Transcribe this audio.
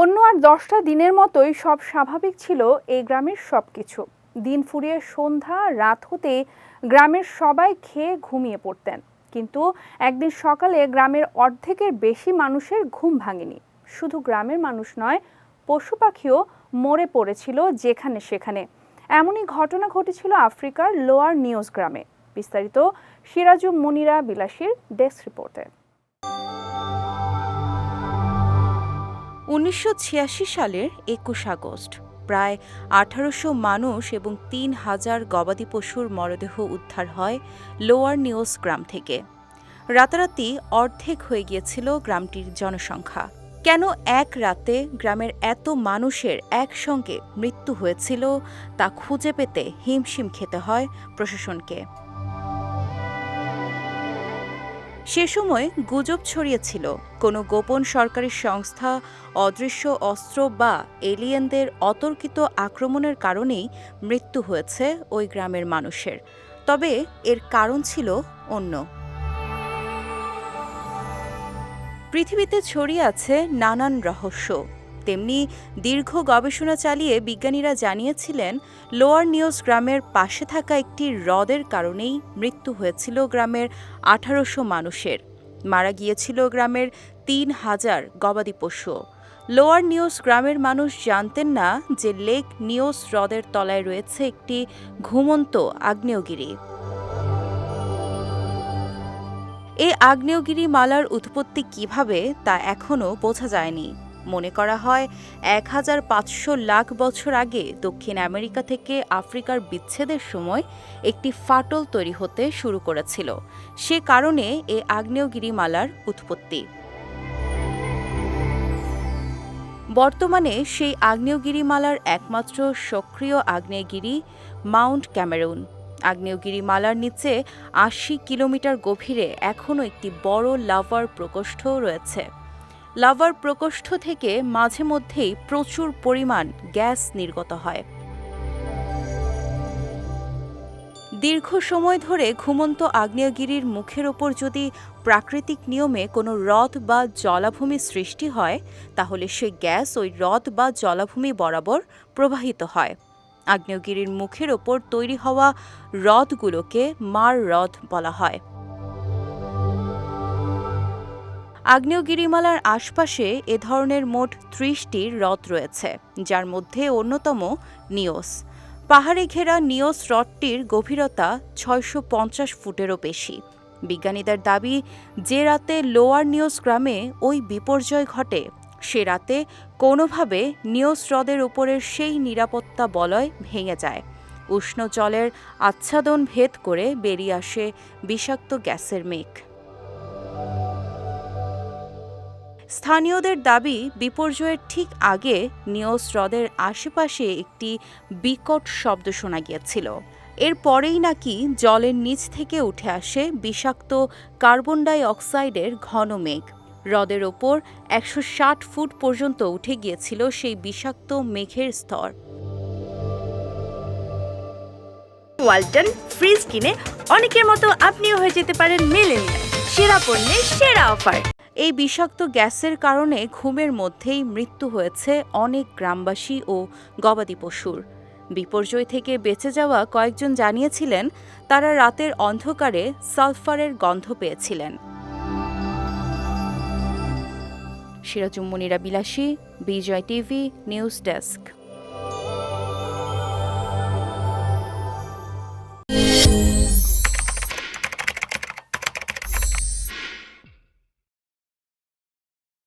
অন্য আর দশটা দিনের মতোই সব স্বাভাবিক ছিল এই গ্রামের সব কিছু দিন ফুরিয়ে সন্ধ্যা, রাত হতে গ্রামের সবাই খেয়ে ঘুমিয়ে পড়তেন। কিন্তু একদিন সকালে গ্রামের অর্ধেকের বেশি মানুষের ঘুম ভাঙেনি। শুধু গ্রামের মানুষ নয়, পশু পাখিও মরে পড়েছিল যেখানে সেখানে। এমনই ঘটনা ঘটেছিল আফ্রিকার লোয়ার নিউজ গ্রামে। বিস্তারিত সিরাজু মুনিরা বিলাসীর ডেস্ক রিপোর্টে। উনিশশো ছিয়াশি সালের একুশ আগস্ট, প্রায় আঠারোশো মানুষ এবং তিন হাজার গবাদি পশুর মরদেহ উদ্ধার হয় লোয়ার নিউজ গ্রাম থেকে। রাতারাতি অর্ধেক হয়ে গিয়েছিল গ্রামটির জনসংখ্যা। কেন এক রাতে গ্রামের এত মানুষের একসঙ্গে মৃত্যু হয়েছিল তা খুঁজে পেতে হিমশিম খেতে হয় প্রশাসনকে। সে সময় গুজব ছড়িয়েছিল। কোনো গোপন সরকারি সংস্থা, অদৃশ্য অস্ত্র বা এলিয়েনদের অতর্কিত আক্রমণের কারণেই মৃত্যু হয়েছে ওই গ্রামের মানুষের। তবে এর কারণ ছিল অন্য। পৃথিবীতে ছড়িয়ে আছে নানান রহস্য। তেমনি দীর্ঘ গবেষণা চালিয়ে বিজ্ঞানীরা জানিয়েছিলেন, লোয়ার নিউজ গ্রামের পাশে থাকা একটি হ্রদের কারণেই মৃত্যু হয়েছিল গ্রামের আঠারোশো মানুষের। মারা গিয়েছিল গ্রামের তিন হাজার গবাদি পশু। লোয়ার নিউজ গ্রামের মানুষ জানতেন না যে লেক নিউজ হ্রদের তলায় রয়েছে একটি ঘুমন্ত আগ্নেয়গিরি। এই আগ্নেয়গিরি মালার উৎপত্তি কীভাবে তা এখনও বোঝা যায়নি। মনে করা হয় এক হাজার পাঁচশো লাখ বছর আগে দক্ষিণ আমেরিকা থেকে আফ্রিকার বিচ্ছেদের সময় একটি ফাটল তৈরি হতে শুরু করেছিল। সে কারণে এ আগ্নেয়গিরিমালার উৎপত্তি। বর্তমানে সেই আগ্নেয়গিরিমালার একমাত্র সক্রিয় আগ্নেয়গিরি মাউন্ট ক্যামেরুন। আগ্নেয়গিরিমালার নিচে আশি কিলোমিটার গভীরে এখনও একটি বড় লাভার প্রকোষ্ঠ রয়েছে। লাভার প্রকোষ্ঠ থেকে মাঝে মধ্যেই প্রচুর পরিমাণ গ্যাস নির্গত হয়। দীর্ঘ সময় ধরে ঘুমন্ত আগ্নেয়গিরির মুখের ওপর যদি প্রাকৃতিক নিয়মে কোনো হ্রদ বা জলাভূমি সৃষ্টি হয়, তাহলে সেই গ্যাস ওই হ্রদ বা জলাভূমি বরাবর প্রবাহিত হয়। আগ্নেয়গিরির মুখের ওপর তৈরি হওয়া হ্রদগুলোকে মার হ্রদ বলা হয়। আগ্নেয়গিরিমালার আশপাশে এ ধরনের মোট ত্রিশটি হ্রদ রয়েছে, যার মধ্যে অন্যতম নিওস। পাহাড়ে ঘেরা নিওস হ্রদটির গভীরতা ছয়শো পঞ্চাশ ফুটেরও বেশি। বিজ্ঞানীদের দাবি, যে রাতে লোয়ার নিওস গ্রামে ওই বিপর্যয় ঘটে, সে রাতে কোনোভাবে নিওস হ্রদের উপরের সেই নিরাপত্তা বলয় ভেঙে যায়। উষ্ণ জলের আচ্ছাদন ভেদ করে বেরিয়ে আসে বিষাক্ত গ্যাসের মেঘ। স্থানীয়দের দাবি, বিপর্যয়ের ঠিক আগে নিওস হ্রদের আশেপাশে একটি বিকট শব্দ শোনা গিয়েছিল। এরপরেই নাকি জলের নিচ থেকে উঠে আসে বিষাক্ত কার্বন ডাই অক্সাইডের ঘন মেঘ। হ্রদের ওপর একশো ষাট ফুট পর্যন্ত উঠে গিয়েছিল সেই বিষাক্ত মেঘের স্তর। ওয়ালটন, ফ্রিজ কিনে অনেকের মতো আপনিও হয়ে যেতে পারেন মেলেনিয়া সেরা পণ্যের সেরা অফার। এই বিষাক্ত গ্যাসের কারণে ঘুমের মধ্যেই মৃত্যু হয়েছে অনেক গ্রামবাসী ও গবাদি পশুর। বিপর্যয় থেকে বেঁচে যাওয়া কয়েকজন জানিয়েছিলেন, তারা রাতের অন্ধকারে সালফারের গন্ধ পেয়েছিলেন। সিরাজুম মুনিরা বিলাসী, বিজয় টিভি, নিউজ ডেস্ক।